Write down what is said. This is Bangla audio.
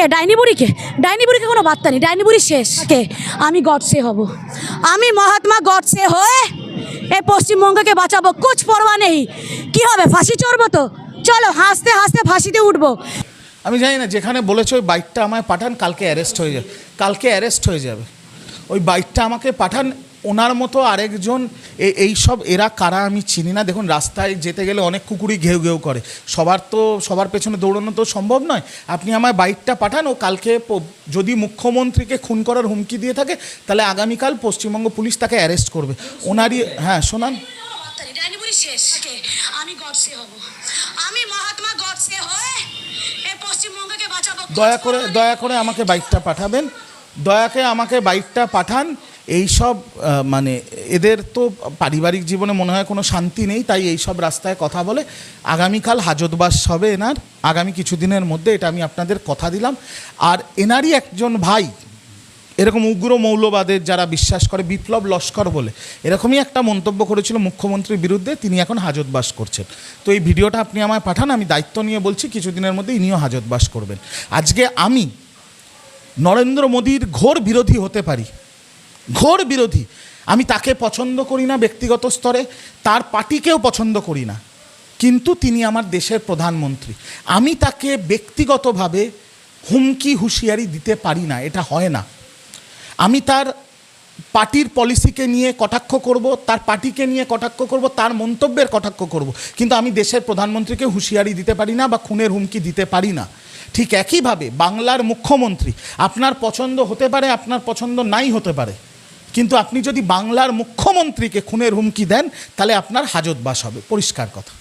কে? ডাইনি বুড়িকে ডাইনি বুড়িকে কোনো বার্তা নেই। ডাইনি বুড়ি শেষ। কে? আমি গডসে হব। আমি মহাত্মা গডসে হয়ে এই পশ্চিমবঙ্গকে বাঁচাবো। কুছ পরোয়া নেই। কি হবে, ফাঁসি চড়বো তো? চলো, হাসতে হাসতে ফাঁসিতে উঠবো। আমি জানি না, যেখানে বলেছে ওই বাইকটা আমায় পাঠান, কালকে অ্যারেস্ট হয়ে যাবে। কালকে অ্যারেস্ট হয়ে যাবে। ওই বাইকটা আমাকে পাঠান ওনার মতো আরেকজন এ- এই সব এরা কারা আমি চিনি না। দেখুন রাস্তায় যেতে গেলে অনেক কুকুরই ঘেউ ঘেউ করে। সবার তো সবার পেছনে দৌড়ানো তো সম্ভব নয়। আপনি আমায় বাইকটা পাঠান ও কালকে যদি মুখ্যমন্ত্রীকে খুন করার হুমকি দিয়ে থাকে তাহলে আগামীকাল পশ্চিমবঙ্গ পুলিশ তাকে অ্যারেস্ট করবে। ওনারই হ্যাঁ শোনান। আমি গডসে হব। আমি মহাত্মা গডসে হয়ে এই পশ্চিমবঙ্গকে বাঁচাবো। দয়া করে দয়া করে আমাকে বাইকটা পাঠাবেন। দয়াকে আমাকে বাইকটা পাঠান। এই সব মানে এদের তো পারিবারিক জীবনে মনে হয় কোনো শান্তি নেই, তাই এই সব রাস্তায় কথা বলে। আগামীকাল হাজতবাস হবে এনার, আগামী কিছুদিনের মধ্যে এটা আমি আপনাদের কথা দিলাম। আর এনারই একজন ভাই, এরকম উগ্র মৌলবাদের যারা বিশ্বাস করে, বিপ্লব লস্কর বলে, এরকমই একটা মন্তব্য করেছিল মুখ্যমন্ত্রীর বিরুদ্ধে, তিনি এখন হাজতবাস করছেন। তো এই ভিডিওটা আপনি আমায় পাঠান, আমি দায়িত্ব নিয়ে বলছি, কিছুদিনের মধ্যে ইনিও হাজতবাস করবেন। আজকে আমি নরেন্দ্র মোদীর ঘোর বিরোধী হতে পারি ঘোর বিরোধী। আমি তাকে পছন্দ করি না ব্যক্তিগত স্তরে, তার পার্টিকেও পছন্দ করি না। কিন্তু তিনি আমার দেশের প্রধানমন্ত্রী। আমি তাকে ব্যক্তিগতভাবে হুমকি হুঁশিয়ারি দিতে পারি না, এটা হয় না। আমি তার পার্টির পলিসিকে নিয়ে কটাক্ষ করব, তার পার্টিকে নিয়ে কটাক্ষ করব, তার মন্তব্যের কটাক্ষ করব। কিন্তু আমি দেশের প্রধানমন্ত্রীকে হুঁশিয়ারি দিতে পারি না বা খুনের হুমকি দিতে পারি না। ঠিক একইভাবে বাংলার মুখ্যমন্ত্রী, আপনার পছন্দ হতে পারে, আপনার পছন্দ নাই হতে পারে। কিন্তু আপনি যদি বাংলার মুখ্যমন্ত্রীকে খুনের হুমকি দেন তাহলে আপনার হাজতবাস হবে। পরিষ্কার কথা।